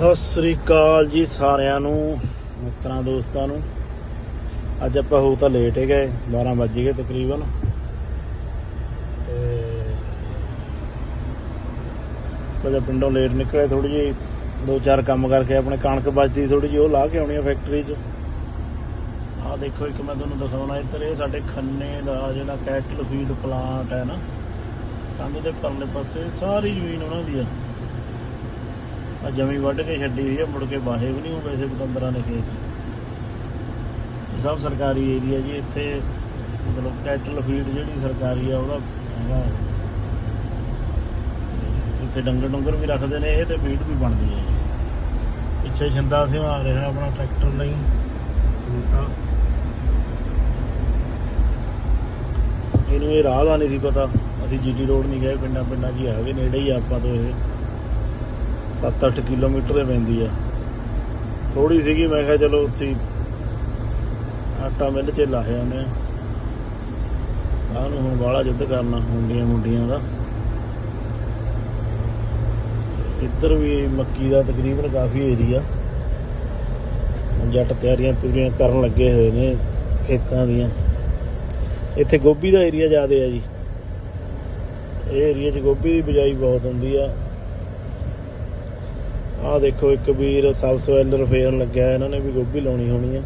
ਸਤਿ ਸ੍ਰੀ ਅਕਾਲ ਜੀ ਸਾਰਿਆਂ ਨੂੰ, ਮਿੱਤਰਾਂ, ਦੋਸਤਾਂ ਨੂੰ। ਅੱਜ ਆਪਾਂ ਹੋ ਤਾਂ ਲੇਟ ਹੀ ਗਏ 12 ਵੱਜ ਗਏ ਤਕਰੀਬਨ। ਤੇ ਕੁਝ ਪਿੰਡੋਂ ਲੇਟ ਨਿਕਲੇ ਥੋੜੀ ਜਿਹੀ, ਦੋ ਚਾਰ ਕੰਮ ਕਰਕੇ ਆਪਣੇ ਕਣਕ ਬਚਦੀ ਥੋੜੀ ਜਿਹੀ, ਉਹ ਲਾ ਕੇ ਆਉਣੀ ਆ ਫੈਕਟਰੀ 'ਚ। ਆਹ ਦੇਖੋ ਇੱਕ ਮੈਂ ਤੁਹਾਨੂੰ ਦਿਖਾਉਣਾ, ਇੱਧਰ ਇਹ ਸਾਡੇ ਖੰਨੇ ਦਾ ਜਿਹੜਾ ਕੈਟਲ ਫੀਡ ਪਲਾਂਟ ਹੈ ਨਾ, ਕੰਧ ਦੇ ਪਰਲੇ ਪਾਸੇ, ਸਾਰੀ ਜ਼ਮੀਨ ਉਹਨਾਂ ਦੀ ਆ। ਆ ਜਮੀ ਵੱਢ ਕੇ ਛੱਡੀ ਹੋਈ ਆ, ਮੁੜ ਕੇ ਬਾਹੇ ਵੀ ਨਹੀਂ ਹੋ ਵੈਸੇ ਪਤੰਦਰਾਂ ਨੇ ਖੇਤ। ਇਹ ਸਭ ਸਰਕਾਰੀ ਏਰੀਆ ਜੀ, ਇੱਥੇ ਮਤਲਬ ਕੈਟਲ ਫੀਡ ਜਿਹੜੀ ਸਰਕਾਰੀ ਆ, ਉਹਦਾ ਹੈਗਾ। ਇੱਥੇ ਡੰਗਰ ਡੰਗਰ ਵੀ ਰੱਖਦੇ ਨੇ, ਇਹ ਤੇ ਫੀਡ ਵੀ ਬਣਦੀ ਹੈ ਜੀ। ਪਿੱਛੇ ਛਿੰਦਾ ਸਿੰਘ ਆ ਰਿਹਾ ਆਪਣਾ ਟਰੈਕਟਰ ਲਈ। ਇਹਨੂੰ ਇਹ ਰਾਹ ਦਾ ਨਹੀਂ ਸੀ ਪਤਾ। ਅਸੀਂ ਜੀਟੀ ਰੋਡ ਨਹੀਂ ਗਏ ਪਿੰਡਾਂ ਪਿੰਡਾਂ ਜੀ ਹੈਗੇ ਨੇੜੇ ਹੀ ਆ ਆਪਾਂ ਤੋਂ ਇਹ। 7-8 ਕਿਲੋਮੀਟਰ ਦੇ ਪੈਂਦੀ ਆ। ਥੋੜੀ ਸੀਗੀ, ਮੈਂ ਕਿਹਾ ਚਲੋ ਉੱਥੇ ਆਟਾ ਮਿੱਲ 'ਚ ਲਾਹਿਆ ਉਹਨੇ ਆਹ ਨੂੰ ਹੁਣ ਬਾਹਲਾ ਜਿੱਦ ਕਰਨਾ, ਹੁੰਡੀਆਂ ਮੁੰਡੀਆਂ ਦਾ। ਇੱਧਰ ਵੀ ਮੱਕੀ ਦਾ ਤਕਰੀਬਨ ਕਾਫੀ ਏਰੀਆ ਜੱਟ ਤਿਆਰੀਆਂ ਤੁਰੀਆਂ ਕਰਨ ਲੱਗੇ ਹੋਏ ਨੇ ਖੇਤਾਂ ਦੀਆਂ। ਇੱਥੇ ਗੋਭੀ ਦਾ ਏਰੀਆ ਜ਼ਿਆਦਾ ਆ ਜੀ। ਇਹ ਏਰੀਆ 'ਚ ਗੋਭੀ ਦੀ ਬਿਜਾਈ ਬਹੁਤ ਹੁੰਦੀ ਆ। ਆਹ ਦੇਖੋ ਇੱਕ ਵੀਰ ਸਬ ਸਵੈਲਰ ਫੇਰਨ ਲੱਗਿਆ ਇਹਨਾਂ ਨੇ ਵੀ ਗੋਭੀ ਲਾਉਣੀ ਹੋਣੀ ਆ।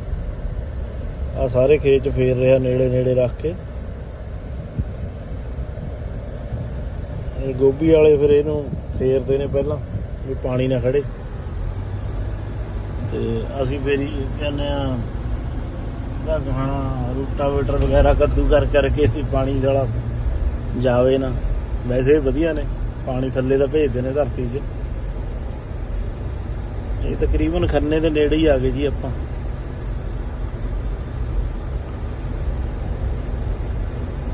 ਆ ਸਾਰੇ ਖੇਤ 'ਚ ਫੇਰ ਰਿਹਾ ਨੇੜੇ ਨੇੜੇ ਰੱਖ ਕੇ। ਇਹ ਗੋਭੀ ਵਾਲੇ ਫਿਰ ਇਹਨੂੰ ਫੇਰਦੇ ਨੇ ਪਹਿਲਾਂ, ਵੀ ਪਾਣੀ ਨਾ ਖੜੇ। ਤੇ ਅਸੀਂ ਫੇਰ ਹੀ ਕਹਿੰਦੇ ਆ ਦਾ ਗਾਣਾ, ਰੂਟਾਵੇਟਰ ਵਗੈਰਾ ਕੱਦੂ ਕਰ ਕਰਕੇ ਵੀ ਪਾਣੀ ਵਾਲਾ ਜਾਵੇ ਨਾ। ਵੈਸੇ ਵੀ ਵਧੀਆ ਨੇ, ਪਾਣੀ ਥੱਲੇ ਦਾ ਭੇਜਦੇ ਨੇ ਧਰਤੀ 'ਚ। ਇਹ ਤਕਰੀਬਨ ਖੰਨੇ ਦੇ ਨੇੜੇ ਹੀ ਆ ਗਏ ਜੀ ਆਪਾਂ।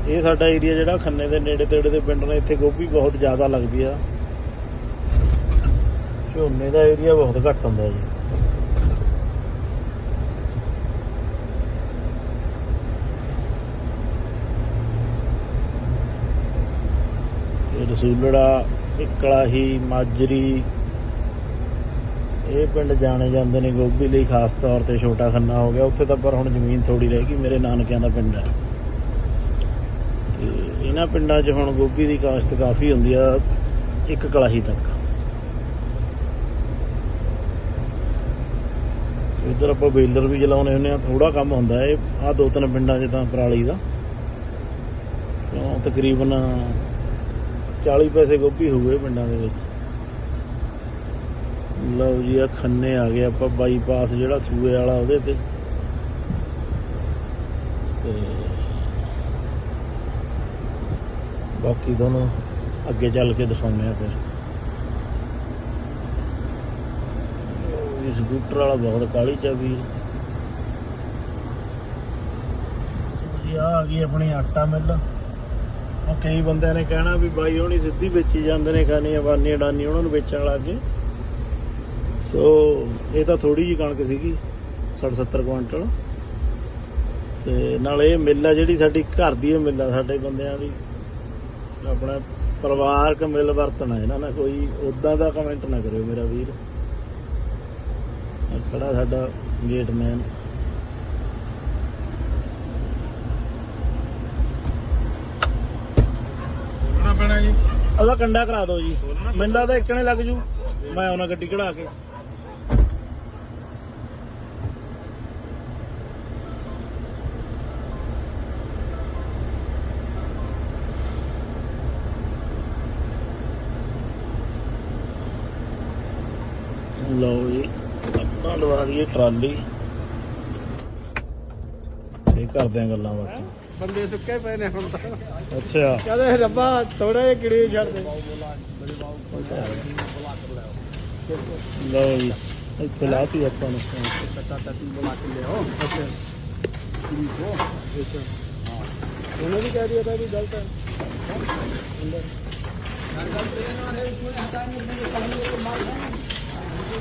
ਇਹ ਸਾਡਾ ਏਰੀਆ ਜਿਹੜਾ ਖੰਨੇ ਦੇ ਨੇੜੇ ਤੇੜੇ ਦੇ ਪਿੰਡ ਨੇ, ਇੱਥੇ ਗੋਭੀ ਬਹੁਤ ਜ਼ਿਆਦਾ ਲੱਗਦੀ ਆ। ਝੋਨੇ ਦਾ ਏਰੀਆ ਬਹੁਤ ਘੱਟ ਹੁੰਦਾ ਜੀ। ਰਸੂਲੜਾ ਇਕਲਾਹੀ ਮਾਜਰੀ ਇਹ ਪਿੰਡ ਜਾਣੇ ਜਾਂਦੇ ਨੇ ਗੋਭੀ ਲਈ, ਖਾਸ ਤੌਰ ਤੇ ਛੋਟਾ ਖੰਨਾ ਹੋ ਗਿਆ। ਉੱਥੇ ਤਾਂ ਪਰ ਹੁਣ ਜ਼ਮੀਨ ਥੋੜੀ ਰਹਿ ਗਈ, ਮੇਰੇ ਨਾਨਕਿਆਂ ਦਾ ਪਿੰਡ ਹੈ। ਤੇ ਇਹਨਾਂ ਪਿੰਡਾਂ 'ਚ ਹੁਣ ਗੋਭੀ ਦੀ ਕਾਸ਼ਤ ਕਾਫੀ ਹੁੰਦੀ ਆ, ਇੱਕ ਕਲਾਹੀ ਤੱਕ। ਇੱਧਰ ਆਪਾਂ ਬੇਲਰ ਵੀ ਚਲਾਉਣੇ ਹੁੰਦੇ ਆ ਥੋੜਾ ਕੰਮ ਹੁੰਦਾ ਇਹ। ਆ ਦੋ ਤਿੰਨ ਪਿੰਡਾਂ 'ਚ ਤਾਂ ਪਰਾਲੀ ਦਾ। ਕਿਉਂ? ਤਕਰੀਬਨ 40 ਪੈਸੇ ਗੋਭੀ ਹੋਊਗੇ ਪਿੰਡਾਂ ਦੇ ਵਿੱਚ। ਲਓ ਜੀ ਆ ਖੰਨੇ ਆ ਗਏ, ਆਪਾਂ ਬਾਈਪਾਸ ਜਿਹੜਾ ਸੂਏ ਵਾਲਾ ਉਹਦੇ ਤੇ। ਤੇ ਬਾਕੀ ਦੋਨੋਂ ਅੱਗੇ ਚੱਲ ਕੇ ਦਿਖਾਉਂਦੇ ਆ ਫਿਰ। ਇਸ ਸਕੂਟਰ ਵਾਲਾ ਬਹੁਤ ਕਾਲੀ ਚਾ ਵੀ ਜੀ ਆ ਆ ਗਈ ਆਪਣੀ ਆਟਾ ਮਿੱਲ। ਉਹ ਕਈ ਬੰਦਿਆਂ ਨੇ ਕਹਿਣਾ ਵੀ ਬਾਈ ਹੋਣੀ ਸਿੱਧੀ ਵੇਚੀ ਜਾਂਦੇ ਨੇ ਖਾਨੀ ਅਬਾਨੀ ਅਡਾਨੀ ਉਹਨਾਂ ਨੂੰ ਵੇਚਣ ਲੱਗ ਗਏ। ਸੋ ਇਹ ਤਾਂ ਥੋੜੀ ਜੀ ਕਣਕ ਸੀਗੀ 60 70 ਕੁਇੰਟਲ। ਤੇ ਨਾਲ ਇਹ ਮਿੱਲ ਆ ਜਿਹੜੀ ਸਾਡੀ ਘਰ ਦੀ ਇਹ ਮਿੱਲ ਆ ਸਾਡੇ ਬੰਦਿਆਂ ਦੀ। ਆਪਣਾ ਪਰਿਵਾਰਕ ਮਿਲ ਵਰਤਣਾ ਇਹਨਾਂ ਨਾਲ ਕੋਈ ਉਦਾਂ ਦਾ ਕਮੈਂਟ ਨਾ ਕਰਿਓ ਮੇਰਾ ਵੀਰ। ਖੜਾ ਸਾਡਾ ਗੇਟਮੈਨ ਉਹਦਾ ਕੰਡਾ ਕਰਾ ਦਿਓ ਜੀ। ਮੈਨੂੰ ਲੱਗਦਾ ਇੱਕਣੇ ਲੱਗ ਜੂ। ਮੈਂ ਉਹਨਾਂ ਗੱਡੀ ਕਢਾ ਕੇ। ਲਓ ਜੀ ਆਪਣਾ ਲਵਾ ਦਈਏ ਟਰਾਲੀ। ਇਹ ਕਰਦੇ ਆ ਗੱਲਾਂ ਬਾਤਾਂ ਬੰਦੇ ਸੁੱਕੇ ਪਏ ਨੇ ਹੁਣ ਤਾਂ। ਅੱਛਾ। ਕਹਿੰਦੇ ਰੱਬਾ ਥੋੜਾ ਜਿਹਾ ਕਿੜੀ ਛੱਡ ਦੇ। ਲਓ ਜੀ ਇੱਥੇ ਲਾਤੀ ਆਪਾਂ ਨੂੰ। ਕੱਟਾ ਕੱਟੀ ਬੁਲਾ ਕੇ ਲਿਆਓ ਅੱਛਾ ਕਿੜੀ ਕੋ ਅੱਛਾ ਉਹਨੇ ਵੀ ਕਹਿ ਦਿਆ ਤਾਂ ਵੀ ਗਲਤ ਹੈ ਇਹ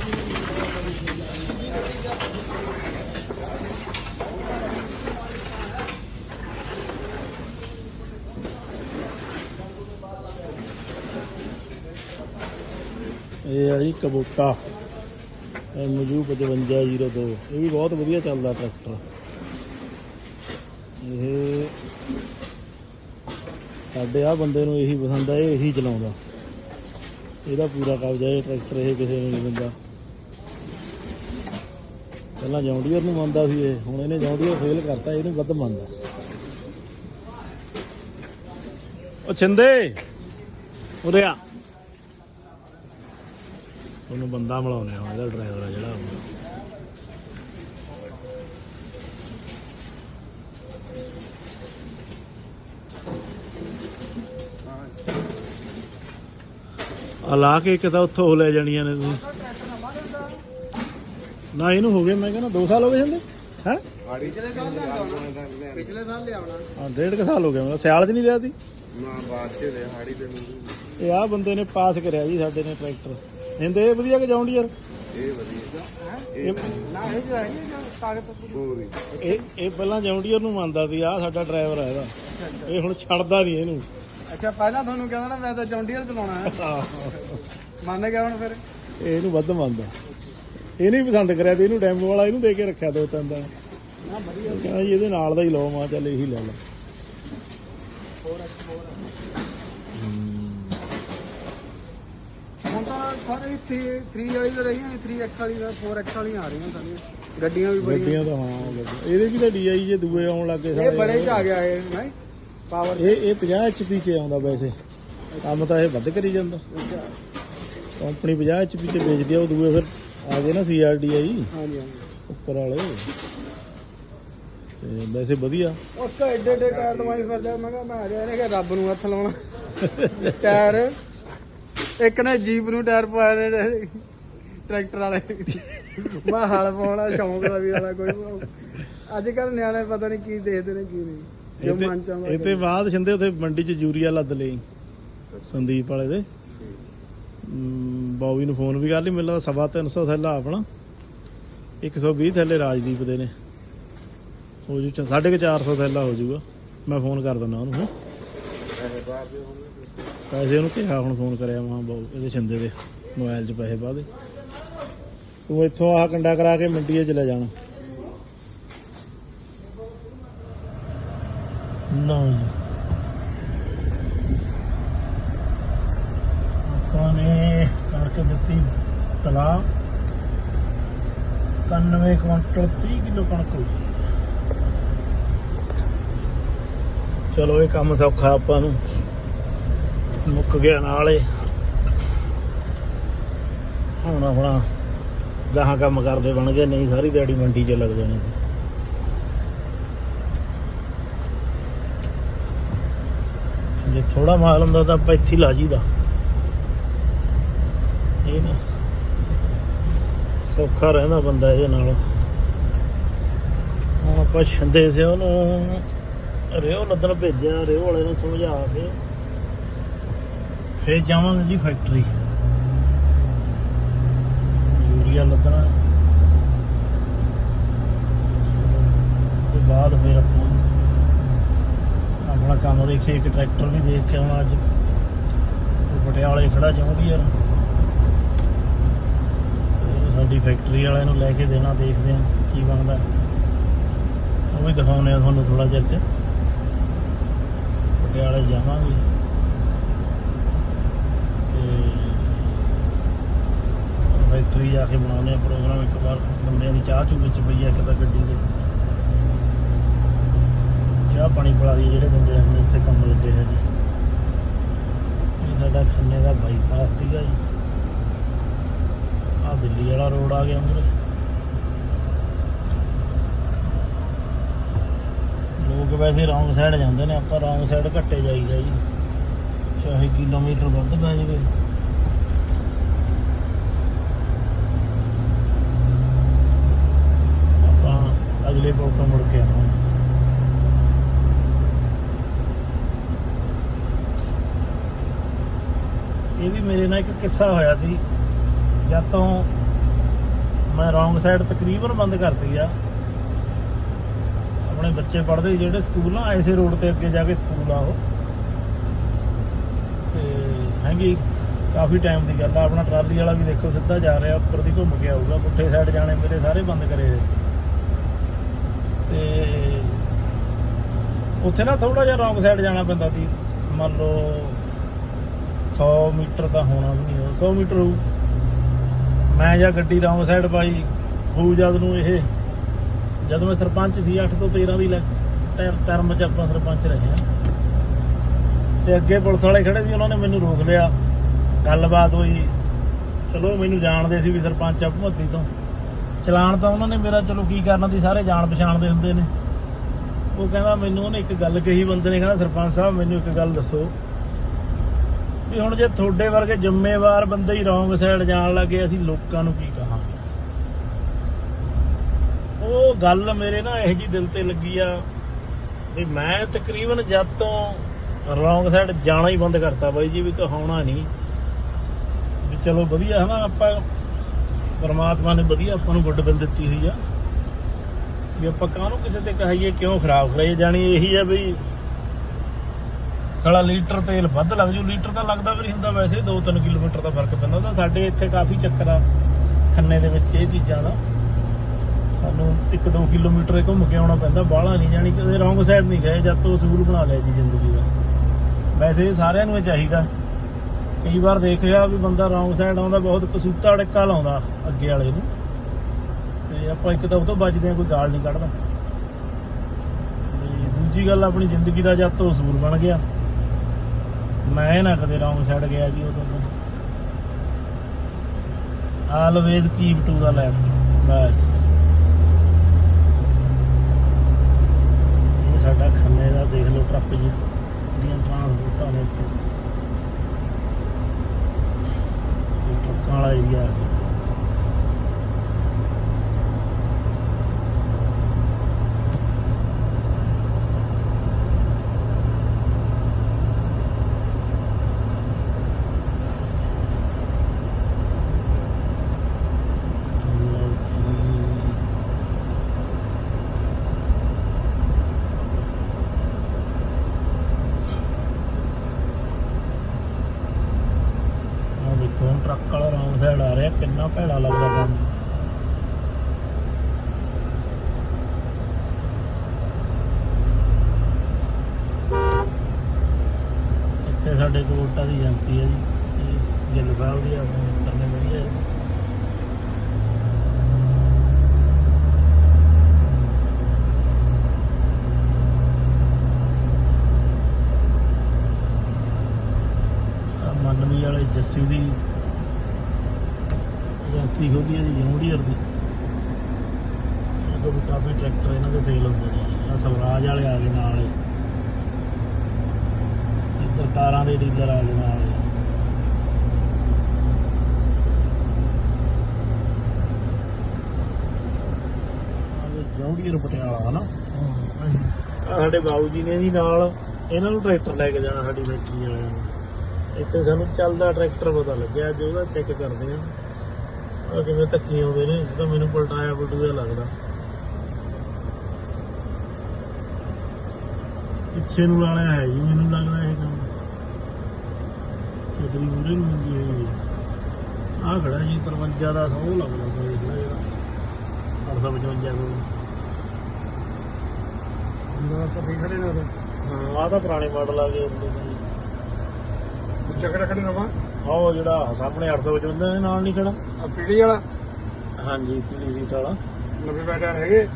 ਆ ਜੀ ਕਬੂਤਾ MU 5502 ਇਹ ਵੀ ਬਹੁਤ ਵਧੀਆ ਚੱਲਦਾ ਟਰੈਕਟਰ। ਇਹ ਸਾਡੇ ਆ ਬੰਦੇ ਨੂੰ ਇਹੀ ਪਸੰਦ ਆ, ਇਹ ਇਹੀ ਚਲਾਉਂਦਾ। ਇਹਦਾ ਪੂਰਾ ਕਬਜ਼ਾ ਇਹ ਟਰੈਕਟਰ ਇਹ ਕਿਸੇ ਨੂੰ ਨਹੀਂ ਦਿੰਦਾ। ਪਹਿਲਾਂ ਜੌਂਡੀਅਰ ਨੂੰ ਮੰਨਦਾ ਸੀ ਇਹ, ਹੁਣ ਇਹਨੇ ਜੌਂਡੀਅਰ ਫੇਲ ਕਰਤਾ, ਇਹਨੂੰ ਵੱਧ ਮੰਨਦਾ। ਉਹ ਛਿੰਦੇ, ਉਰੇ ਆ। ਉਹਨੂੰ ਬੰਦਾ ਮਿਲਾਉਣੇ ਆ ਇਹਦਾ ਡਰਾਈਵਰ ਆ ਜਿਹੜਾ। ਆ ਲਾ ਕੇ ਇੱਕ ਤਾਂ ਉੱਥੋਂ ਲੈ ਜਾਣੀਆਂ ਨੇ ਤੁਸੀਂ। ਨਾ ਇਹਨੂੰ ਹੋ ਗਏ ਮੈਂ ਕਹਿੰਦਾ 2 ਸਾਲ ਹੋ ਗਏ ਜਾਂਦੇ ਹੈ? ਪਿਛਲੇ ਸਾਲ ਲਿਆਉਣਾ। ਪਿਛਲੇ ਸਾਲ ਲਿਆਉਣਾ ਹਾਂ ਡੇਢ ਕੁ ਸਾਲ ਹੋ ਗਏ ਮਤਲਬ ਸਿਆਲ 'ਚ ਨਹੀਂ ਲਿਆ ਸੀ। ਨਾ ਬਾਅਦ ਚ ਦੇ ਹਾੜੀ ਤੇ ਇਹ ਆ ਬੰਦੇ ਨੇ ਪਾਸ ਕਰਿਆ ਜੀ ਸਾਡੇ ਨੇ ਟਰੈਕਟਰ। ਕਹਿੰਦੇ ਇਹ ਵਧੀਆ ਕਿ ਜੌਂਡੀਅਰ ਇਹ ਵਧੀਆ। ਇਹ ਨਾ ਇਹ ਜੋ ਹੈ ਨਾ ਕਾਗਜ਼ ਪੂਰੀ ਇਹ ਇਹ ਪਹਿਲਾਂ ਜੌਂਡੀਅਰ ਨੂੰ ਮੰਨਦਾ ਸੀ ਆ ਸਾਡਾ ਡਰਾਈਵਰ ਹੈ ਇਹਦਾ। ਇਹ ਹੁਣ ਛੱਡਦਾ ਨਹੀਂ ਇਹਨੂੰ। ਅੱਛਾ ਪਹਿਲਾਂ ਤੁਹਾਨੂੰ ਕਹਿੰਦਾ ਨਾ ਮੈਂ ਤਾਂ ਜੌਂਡੀਅਰ ਚਲਾਉਣਾ ਹੈ। ਮੰਨ ਗਿਆ ਹੁਣ ਫਿਰ। ਇਹ ਇਹਨੂੰ ਵੱਧ ਮੰਨਦਾ ਇਹਨੇ ਹੀ ਪਸੰਦ ਕਰਿਆ ਤੇ ਇਹਨੂੰ ਡੈਮੋ ਵਾਲਾ ਇਹਨੂੰ ਦੇ ਕੇ ਰੱਖਿਆ ਦੋ ਤਿੰਨ ਉਹ ਕਹਿੰਦਾ ਜੀ ਇਹਦੇ ਨਾਲ ਦਾ ਹੀ ਲਓ ਮਾਂ ਚੱਲ ਇਹੀ ਲੈ ਲਾ। ਹੁਣ ਤਾਂ ਸਾਰੇ 3 3 ਵਾਲੀ ਤਾਂ ਰਹੀਆਂ 3x ਵਾਲੀ ਦਾ 4x ਵਾਲੀਆਂ ਆ ਰਹੀਆਂ ਸਾਰੀਆਂ। ਗੱਡੀਆਂ ਵੀ ਬੜੀਆਂ। ਗੱਡੀਆਂ ਤਾਂ ਹਾਂ ਗੱਡੀਆਂ। ਇਹਦੇ ਵੀ ਤਾਂ DI ਜੇ ਦੂਏ ਆਉਣ ਲੱਗੇ ਇਹ ਬੜੇ ਚ ਆ ਗਿਆ ਇਹ ਨਹੀਂ? ਪਾਵਰ ਇਹ ਇਹ 50 HP ਚ ਆਉਂਦਾ ਵੈਸੇ। ਕੰਮ ਤਾਂ ਇਹ ਵੱਧ ਕਰੀ ਜਾਂਦਾ। ਕੰਪਨੀ 50 HP ਤੇ ਵੇਚਦੀ ਆ ਉਹ ਦੂਏ ਫਿਰ ਆ ਗਏ ਨਾ CRDI ਹਾਂਜੀ ਹਾਂਜੀ। ਉੱਪਰ ਵਾਲੇ। ਤੇ ਵੈਸੇ ਵਧੀਆ। ਉਸ ਐਡੇ ਐਡੇ ਟਾਇਰ ਦਵਾਈ ਫਿਰਦਾ ਮੈਂ ਕਿਹਾ ਮੈਂ ਆ ਰਿਹਾ ਇਹਨੇ ਕਿਹਾ ਰੱਬ ਨੂੰ ਹੱਥ ਲਾਉਣਾ। ਟਾਇਰ। ਇੱਕ ਨੇ ਜੀਪ ਨੂੰ ਟਾਇਰ ਪਾਏ ਨੇ ਟਰੈਕਟਰ ਵਾਲੇ ਮੈਂ ਹਲ ਪਾਉਣਾ ਸ਼ੌਂਕ ਦਾ ਵੀ ਵਾਲਾ ਕੋਈ। ਅੱਜ ਕੱਲ ਨਿਆਣੇ ਪਤਾ ਨਹੀਂ ਕੀ ਦੇਖਦੇ ਨੇ ਕੀ ਨਹੀਂ। ਜੋ ਇਹ ਮਨ ਤੇ- ਚਾਹੁੰਦਾ ਇਹ ਤੇ ਬਾਅਦ ਛਿੰਦੇ ਉੱਥੇ ਮੰਡੀ ਚ ਯੂਰੀਆ ਲੱਦ ਲਈ। ਸੰਦੀਪ ਵਾਲੇ ਦੇ। ਬੌਬੀ ਨੂੰ ਫੋਨ ਵੀ ਕਰ ਲਈ ਮਿਲਦਾ ਸਵਾ 300 ਥੈਲਾ ਆਪਣਾ। 120 ਥੈਲੇ ਰਾਜਦੀਪ ਦੇ ਨੇ। ਹੋ ਜੂ 450 ਥੈਲਾ ਹੋ ਜਾਊਗਾ ਮੈਂ ਫੋਨ ਕਰ ਦਿੰਦਾ ਉਹਨੂੰ। ਪੈਸੇ ਉਹਨੂੰ ਕਿਹਾ ਹੁਣ ਫੋਨ ਕਰਿਆ ਮਾਂ ਬਾਉ ਇਹਦੇ ਛਿੰਦੇ ਦੇ। ਮੋਬਾਈਲ 'ਚ ਪੈਸੇ ਪਾ ਦੇ। ਤੂੰ ਇੱਥੋਂ ਆਹ ਕੰਡਾ ਕਰਾ ਕੇ ਮੰਡੀਏ ਚ ਲੈ ਜਾਣਾ। ਲਓ ਜੀ ਆਪਾਂ ਨੇ ਕਣਕ ਦਿੱਤੀ ਤਲਾ 91 ਕੁਇੰਟਲ 30 ਕਿਲੋ ਕਣਕ ਹੋਈ। ਚਲੋ ਇਹ ਕੰਮ ਸੌਖਾ ਆਪਾਂ ਨੂੰ। ਮੁੱਕ ਗਿਆ ਨਾਲੇ। ਹੁਣ ਆਪਣਾ ਗਾਹਾਂ ਕੰਮ ਕਰਦੇ ਬਣ ਗਏ, ਨਹੀਂ ਸਾਰੀ ਦਿਹਾੜੀ ਮੰਡੀ 'ਚ ਲੱਗ ਜਾਣੀ। ਜੇ ਥੋੜਾ ਮਾਲ ਹੁੰਦਾ ਤਾਂ ਆਪਾਂ ਇੱਥੇ ਹੀ ਲਾ ਜੀਦਾ ਇਹ ਨਾ। ਸੌਖਾ ਰਹਿੰਦਾ ਬੰਦਾ ਇਹਦੇ ਨਾਲ। ਹੁਣ ਆਪਾਂ ਛਿੰਦੇ ਸੇ ਉਹਨੂੰ। ਰਿਓ ਲੱਦਣ ਭੇਜਿਆ, ਰਿਓ ਵਾਲੇ ਨੂੰ ਸਮਝਾ ਕੇ। ਫੇਰ ਜਾਵਾਂਗੇ ਜੀ ਫੈਕਟਰੀ ਯੂਰੀਆ ਲੱਦਣਾ ਤੇ ਬਾਅਦ ਫਿਰ ਆਪਾਂ ਦੇਖੇ, ਇੱਕ ਟਰੈਕਟਰ ਵੀ ਦੇਖ ਕੇ ਆਵਾਂ ਅੱਜ। ਪਟਿਆਲੇ ਖੜਾ ਚਾਹੁੰਦੀ ਯਾਰ ਸਾਡੀ ਫੈਕਟਰੀ ਵਾਲਿਆਂ ਨੂੰ ਲੈ ਕੇ ਦੇਣਾ, ਦੇਖਦੇ ਆ ਕੀ ਬਣਦਾ। ਉਹ ਵੀ ਦਿਖਾਉਨੇ ਆ ਤੁਹਾਨੂੰ ਥੋੜਾ ਚਿਰ ਚ। ਪਟਿਆਲੇ ਜਾਵਾਂਗੇ। ਤੇ ਫੈਕਟਰੀ ਜਾ ਕੇ ਬਣਾਉਨੇ ਆ ਪ੍ਰੋਗਰਾਮ ਇੱਕ ਵਾਰ ਬੰਦਿਆਂ ਦੀ ਚਾਹ ਚੂ ਵਿੱਚ ਪਈ ਆ, ਇੱਕ ਤਾਂ ਗੱਡੀ ਦੇ। ਚਾਹ ਪਾਣੀ ਪਿਲਾ ਦੀ ਜਿਹੜੇ ਬੰਦੇ ਹੁਣ ਇੱਥੇ ਕੰਮ ਲੱਗੇ ਹੈ ਜੀ ਇਹ ਸਾਡਾ ਖੰਨੇ ਦਾ ਬਾਈਪਾਸ ਸੀਗਾ ਜੀ। ਆ ਦਿੱਲੀ ਵਾਲਾ ਰੋਡ ਆ ਗਿਆ ਮੂਰੇ ਲੋਕ ਵੈਸੇ ਰੌਂਗ ਸਾਈਡ ਜਾਂਦੇ ਨੇ, ਆਪਾਂ ਰੌਂਗ ਸਾਈਡ ਘੱਟੇ ਜਾਈਦਾ ਜੀ। ਚਾਹੇ ਕਿਲੋਮੀਟਰ ਵੱਧ ਪੈ ਜਾਵੇ। ਆਪਾਂ ਅਗਲੇ ਪੁਲ ਤੋਂ ਮੁੜ ਕੇ ਆਵਾਂਗੇ। ਇਹ ਵੀ ਮੇਰੇ ਨਾਲ ਇੱਕ ਕਿੱਸਾ ਹੋਇਆ ਸੀ। ਜਦ ਤੋਂ ਮੈਂ ਰੌਂਗ ਸਾਈਡ ਤਕਰੀਬਨ ਬੰਦ ਕਰਤੀ ਆ। ਆਪਣੇ ਬੱਚੇ ਪੜ੍ਹਦੇ ਜਿਹੜੇ ਸਕੂਲ ਨਾ ਐਸੇ ਰੋਡ ਤੇ ਅੱਗੇ ਜਾ ਕੇ ਸਕੂਲ ਆ ਉਹ। ਤੇ ਹੈਗੀ, ਕਾਫੀ ਟਾਈਮ ਦੀ ਗੱਲ ਆ। ਆਪਣਾ ਟਰਾਲੀ ਵਾਲਾ ਵੀ ਦੇਖੋ, ਸਿੱਧਾ ਜਾ ਰਿਹਾ, ਉੱਪਰ ਦੀ ਘੁੰਮ ਕੇ ਆਊਗਾ। ਪੁੱਠੇ ਸਾਈਡ ਜਾਣੇ ਮੇਰੇ ਸਾਰੇ ਬੰਦ ਕਰੇ ਹੋਏ। ਤੇ ਉੱਥੇ ਨਾ ਥੋੜਾ ਜਿਹਾ ਰੌਂਗ ਸਾਈਡ ਜਾਣਾ ਪੈਂਦਾ ਸੀ। ਮੰਨ ਲਓ 100 ਮੀਟਰ ਤਾਂ ਹੋਣਾ ਵੀ ਨਹੀਂ 100 ਮੀਟਰ ਹੋਊ। ਮੈਂ ਜਾਂ ਗੱਡੀ ਰੌਂਗ ਸਾਈਡ ਪਾਈ ਹੋਊ ਜਦ ਨੂੰ ਇਹ, ਜਦ ਮੈਂ ਸਰਪੰਚ ਸੀ 8 ਤੋਂ 13 ਦੀ ਲੈ- ਟਰ- ਟਰਮ ਚ ਆਪਾਂ ਸਰਪੰਚ ਰਹੇ ਹਾਂ। ਤੇ ਅੱਗੇ ਪੁਲਿਸ ਵਾਲੇ ਖੜੇ ਸੀ, ਉਹਨਾਂ ਨੇ ਮੈਨੂੰ ਰੋਕ ਲਿਆ। ਗੱਲਬਾਤ ਹੋਈ। ਚਲੋ, ਮੈਨੂੰ ਜਾਣਦੇ ਸੀ ਵੀ ਸਰਪੰਚ ਆ ਭਮੱਤੀ ਤੋਂ। ਚਲਾਨ ਤਾਂ ਉਹਨਾਂ ਨੇ ਮੇਰਾ, ਚਲੋ ਕੀ ਕਰਨਾ ਸੀ ਸਾਰੇ ਜਾਣ ਪਛਾਣ ਦੇ ਹੁੰਦੇ ਨੇ। ਉਹ ਕਹਿੰਦਾ, ਮੈਨੂੰ ਉਹਨੇ ਇੱਕ ਗੱਲ ਕਹੀ, ਬੰਦੇ ਨੇ ਕਹਿੰਦਾ, ਸਰਪੰਚ ਸਾਹਿਬ, ਮੈਨੂੰ ਇੱਕ ਗੱਲ ਦੱਸੋ। ਵੀ ਹੁਣ ਜੇ ਤੁਹਾਡੇ ਵਰਗੇ ਜ਼ਿੰਮੇਵਾਰ ਬੰਦੇ ਹੀ ਰੌਂਗ ਸਾਈਡ ਜਾਣ ਲੱਗੇ, ਅਸੀਂ ਲੋਕਾਂ ਨੂੰ ਕੀ ਕਹਾਂਗੇ? ਉਹ ਗੱਲ ਮੇਰੇ ਨਾ ਇਹ ਜੀ ਦਿਲ ਤੇ ਲੱਗੀ ਆ ਵੀ ਮੈਂ ਤਕਰੀਬਨ ਜਦ ਤੋਂ ਰੌਂਗ ਸਾਈਡ ਜਾਣਾ ਹੀ ਬੰਦ ਕਰਤਾ ਬਾਈ ਜੀ, ਵੀ ਕਹਾਉਣਾ ਨਹੀਂ। ਵੀ ਚਲੋ ਵਧੀਆ ਹਨਾ, ਆਪਾਂ ਪਰਮਾਤਮਾ ਨੇ ਵਧੀਆ ਆਪਾਂ ਨੂੰ ਗੁੱਡ ਬਿਲ ਦਿੱਤੀ ਹੋਈ ਆ। ਵੀ ਆਪਾਂ ਕਾਹਨੂੰ ਕਿਸੇ ਤੇ ਕਹਾਈਏ, ਕਿਉਂ ਖਰਾਬ ਕਰਾਈਏ ਜਾਣੀ, ਇਹੀ ਆ ਬਈ ਸਾਲਾ ਲੀਟਰ ਤੇਲ ਵੱਧ ਲੱਗ ਜੂ, ਲੀਟਰ ਤਾਂ ਲੱਗਦਾ ਵੀ ਨਹੀਂ ਹੁੰਦਾ ਵੈਸੇ 2-3 ਕਿਲੋਮੀਟਰ ਦਾ ਫ਼ਰਕ ਪੈਂਦਾ। ਤਾਂ ਸਾਡੇ ਇੱਥੇ ਕਾਫੀ ਚੱਕਰ ਆ, ਖੰਨੇ ਦੇ ਵਿੱਚ ਇਹ ਚੀਜ਼ਾਂ ਦਾ। ਸਾਨੂੰ 1-2 ਕਿਲੋਮੀਟਰ ਘੁੰਮ ਕੇ ਆਉਣਾ ਪੈਂਦਾ, ਬਾਹਲਾ ਨਹੀਂ ਜਾਣੀ ਕਿ ਰੌਂਗ ਸਾਈਡ ਨਹੀਂ ਗਏ, ਜਦ ਤੋਂ ਅਸੂਲ ਬਣਾ ਲਿਆ ਜੀ ਜ਼ਿੰਦਗੀ ਦਾ। ਵੈਸੇ ਇਹ ਸਾਰਿਆਂ ਨੂੰ ਇਹ ਚਾਹੀਦਾ। ਕਈ ਵਾਰ ਦੇਖ ਰਿਹਾ ਵੀ ਬੰਦਾ ਰੌਂਗ ਸਾਈਡ ਆਉਂਦਾ, ਬਹੁਤ ਕਸੂਤਾ ਅੜਕਾ ਲਾਉਂਦਾ ਅੱਗੇ ਵਾਲੇ ਨੂੰ। ਤੇ ਆਪਾਂ ਇੱਕ ਤਾਂ ਉਹ ਤੋਂ ਬਚਦੇ ਆ ਕੋਈ ਗਾਲ ਨਹੀਂ ਕੱਢਦਾ। ਤੇ ਦੂਜੀ ਗੱਲ, ਆਪਣੀ ਜ਼ਿੰਦਗੀ ਦਾ ਜਦ ਤੋਂ ਅਸੂਲ ਬਣ ਗਿਆ ਮੈਂ ਨਾ ਕਦੇ ਰੌਂਗ ਸਾਈਡ ਗਿਆ ਜੀ ਉਦੋਂ always keep to the left ਬਸ। ਇਹ ਸਾਡਾ ਖੰਨੇ ਦਾ ਦੇਖ ਲਓ ਟਰੱਕ ਜੀ, ਦੀਆਂ ਟਰਾਂਸਪੋਰਟਾਂ ਨੇ ਇੱਥੇ ਇਹ ਟਰੱਕਾਂ ਵਾਲਾ ਏਰੀਆ ਆ ਗਿਆ ਲਓ ਜੀ। ਆਹ ਦੇਖੋ ਹੁਣ ਟਰੱਕ ਵਾਲਾ ਰੌਂਗ ਸਾਈਡ ਆ ਰਿਹਾ ਕਿੰਨਾ ਭੈੜਾ ਲੱਗਦਾ ਕੰਮ ਇੱਥੇ ਸਾਡੇ ਕੋਟਾ ਦੀ ਏਜੰਸੀ ਹੈ ਜੀ ਇਹ ਗਿੱਲ ਸਾਹਿਬ ਦੀ ਆਪਣੇ ਮਿੱਤਰ ਨੇ ਵਧੀਆ ਹੈ ਆਹ ਮੰਨਵੀ ਵਾਲੇ ਜੱਸੀ ਦੀ ਏਜੰਸੀ ਹੋਗੀ ਹੈ ਜੀ ਜੌਂਡੀਅਰ ਦੀ। ਇਹ ਤੋਂ ਵੀ ਕਾਫੀ ਟਰੈਕਟਰ ਇਹਨਾਂ ਦੇ ਸੇਲ ਹੁੰਦੇ ਨੇ ਆ ਸਵਰਾਜ ਵਾਲੇ ਆ ਗਏ ਨਾਲ। ਕਾਰਾਂ ਦੇ ਡੀਲਰ ਆ ਗਏ ਨਾਲ ਜੌਂਡੀਅਰ ਪਟਿਆਲਾ ਹਨਾ ਸਾਡੇ ਬਾਬੂ ਜੀ ਨੇ ਜੀ ਨਾਲ ਇਹਨਾਂ ਨੂੰ ਟਰੈਕਟਰ ਲੈ ਕੇ ਜਾਣਾ ਸਾਡੀ ਫੈਕਟਰੀ ਵਾਲਿਆਂ ਨੂੰ ਇੱਥੇ ਸਾਨੂੰ ਚੱਲਦਾ ਟਰੈਕਟਰ ਪਤਾ ਲੱਗਿਆ, ਅੱਜ ਉਹਦਾ ਚੈੱਕ ਕਰਦੇ ਆ। ਆ ਕਿਵੇਂ ਧੱਕੇ ਆਉਂਦੇ ਨੇ, ਇਹ ਤਾਂ ਮੈਨੂੰ ਪਲਟਾਇਆ ਪਲਟੂਆ ਲੱਗਦਾ। ਪਿੱਛੇ ਨੂੰ ਲਾਣਾ ਹੈ ਜੀ, ਮੈਨੂੰ ਲੱਗਦਾ ਇਹ ਕੰਮ। ਚਦਰੀ ਮੂਰੇ ਨੂੰ ਮੰਗੀ ਹੋਈ ਆ ਖੜਾ ਜੀ 53 ਦਾ ਸੌ ਲੱਗਦਾ ਕੋਈ ਜਿਹੜਾ 855 ਕੋਈ। ਦੋਸਤ ਤਾਂ ਖੜੇ ਨੇ ਉਹਦੇ ਹਾਂ ਆ ਤਾਂ ਪੁਰਾਣੇ ਮਾਡਲ ਆ ਗਏ ਹੁੰਦੇ ਨੇ ਚੱਕਰ ਖੜੇ ਨਵਾਂ ਆਹ ਉਹ ਜਿਹੜਾ ਸਾਹਮਣੇ 855 ਦੇ ਨਾਲ ਨਹੀਂ ਖੜਾ। ਆ ਪੀੜੀ ਵਾਲਾ। ਹਾਂਜੀ ਪੀਲੀ ਸੀਟ ਵਾਲਾ। ਨਵੇਂ ਬੈਠਾ ਹੈਗੇ?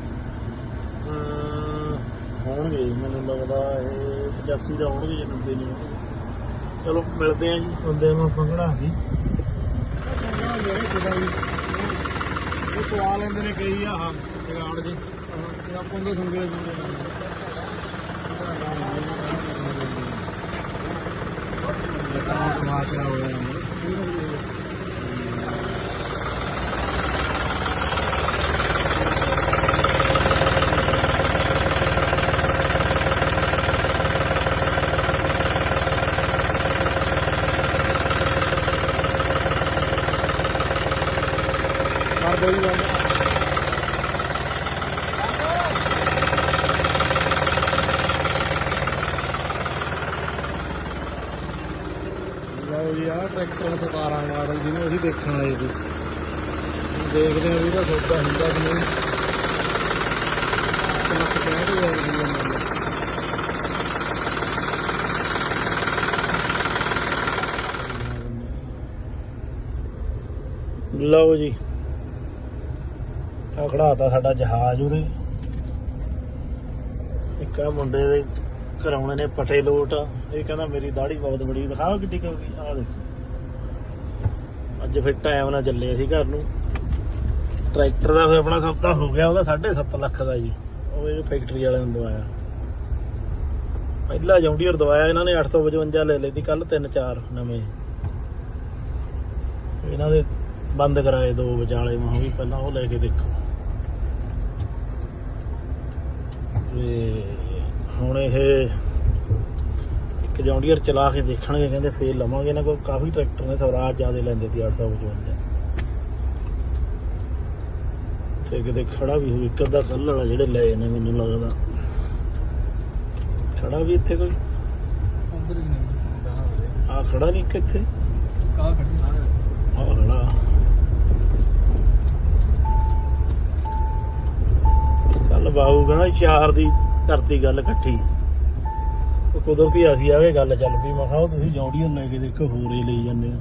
ਹੋਣਗੇ ਮੈਨੂੰ ਲੱਗਦਾ ਇਹ 85 ਦਾ ਹੋਣਗੇ ਜਾਂ 90 ਨਹੀਂ ਹੋਣਗੇ। ਚਲੋ ਮਿਲਦੇ ਆਂ ਜੀ। ਬੰਦੇ ਨੂੰ ਕੇ ਉਹ ਤੋਂ ਆ ਲੈਂਦੇ ਨੇ ਕਈ ਆ ਹਾਂ ਜਗਾੜ ਜੀ। ਆਪਾਂ ਨੂੰ ਸੰਗੇ ਜੁੜੇ ਟਮਾਟਰ ਹੋਇਆ ਕਰ ਦੋ ਜੀ ਲਓ ਜੀ, ਆਹ ਟਰੈਕਟਰ ਜੀ ਦੇਖਦੇ ਆ ਵੀ ਇਹਦਾ ਸੌਦਾ ਹੁੰਦਾ ਕਿ ਨਹੀਂ। ਲੱਖ ਕਹਿ ਰਹੇ ਆ ਜੀ ਲਓ ਜੀ। ਆ ਖੜਾਤਾ ਸਾਡਾ ਜਹਾਜ਼ ਉਰੇ। ਇੱਕ ਆ ਮੁੰਡੇ ਦੇ ਕਰਾਉਣੇ ਨੇ ਪਟੇ ਲੋਟ। ਇਹ ਕਹਿੰਦਾ ਮੇਰੀ ਦਾੜੀ ਬਹੁਤ ਬੜੀ ਦਿਖਾਓ ਕਿੱਡੀ ਕੁ ਗਈ। ਆ ਦੇਖੋ। ਅੱਜ ਫਿਰ ਟਾਈਮ ਨਾਲ ਚੱਲੇ ਅਸੀਂ ਘਰ ਨੂੰ। ਟਰੈਕਟਰ ਦਾ ਫਿਰ ਆਪਣਾ ਸੌਦਾ ਹੋ ਗਿਆ। ਉਹਦਾ 7.5 ਲੱਖ ਦਾ ਜੀ। ਉਹ ਇਹ ਫੈਕਟਰੀ ਵਾਲਿਆਂ ਨੇ ਦਵਾਇਆ। ਪਹਿਲਾ ਜੌਂਡੀਅਰ ਦਵਾਇਆ। ਇਹਨਾਂ ਨੇ 855 ਲੈ ਲਈ ਦੀ ਕੱਲ 3-4 ਨਵੇਂ। ਇਹਨਾਂ ਦੇ ਬੰਦ ਕਰਾਏ ਦੋ ਵਿਚਾਲੇ। ਮੈਂ ਵੀ ਪਹਿਲਾਂ ਉਹ ਲੈ ਕੇ ਦੇਖੋ। ਤੇ ਹੁਣ ਇਹ ਇੱਕ ਜੌਂਡੀਅਰ ਚਲਾ ਕੇ ਦੇਖਣਗੇ ਕਹਿੰਦੇ ਫੇਰ ਲਵਾਂਗੇ। ਇਹਨਾਂ ਕੋਲ ਕਾਫੀ ਟਰੈਕਟਰ ਨੇ ਸਵਰਾਜ ਜਿਆਦੇ ਲੈਂਦੇ ਸੀ 855 ਤੇ ਕਿਤੇ ਖੜਾ ਵੀ ਹੋਈ ਇੱਕ ਅੱਧਾ ਕੱਲ ਵਾਲਾ ਜਿਹੜੇ ਲਏ ਨੇ ਮੈਨੂੰ ਲੱਗਦਾ। ਖੜਾ ਵੀ ਇੱਥੇ ਕੋਈ? ਉਧਰ ਹੀ ਨਹੀਂ ਆ ਖੜਾ ਨਹੀਂ ਇੱਕ ਇੱਥੇ? ਕਾ ਖੜੀ। ਆ ਖੜਾ। ਕੱਲ ਬਾਬੂ ਕਹਿੰਦਾ ਚਾਰ ਦੀ ਕਰਤੀ ਗੱਲ ਇਕੱਠੀ। ਉਹ ਕੁਦਰਤੀ ਅਸੀਂ ਆਵੇ ਗੱਲ ਚੱਲ ਪਈ। ਮੈਂ ਕਿਹਾ, ਉਹ ਤੁਸੀਂ ਜੌਂਡੀਅਰ ਲੈ ਕੇ ਦੇਖੋ ਹੋਰ ਹੀ ਲਈ ਜਾਂਦੇ ਆ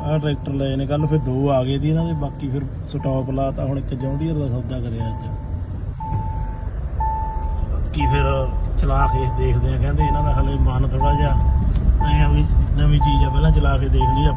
ਆਹ ਟਰੈਕਟਰ ਲਏ ਨੇ ਕੱਲ ਫਿਰ ਦੋ ਆ ਗਏ ਦੀ ਇਹਨਾਂ ਦੇ, ਬਾਕੀ ਫਿਰ ਸਟਾਪ ਲਾਤਾ, ਹੁਣ ਇੱਕ ਜੌਂਡੀਅਰ ਦਾ ਸੌਦਾ ਕਰਿਆ ਅੱਜ। ਬਾਕੀ ਫਿਰ ਚਲਾ ਕੇ ਦੇਖਦੇ ਆ, ਕਹਿੰਦੇ ਇਹਨਾਂ ਦਾ ਹਲੇ ਮਨ ਥੋੜਾ ਜਿਹਾ, ਐ ਵੀ ਨਵੀਂ ਚੀਜ਼ ਆ, ਪਹਿਲਾਂ ਚਲਾ ਕੇ ਦੇਖ ਲਈ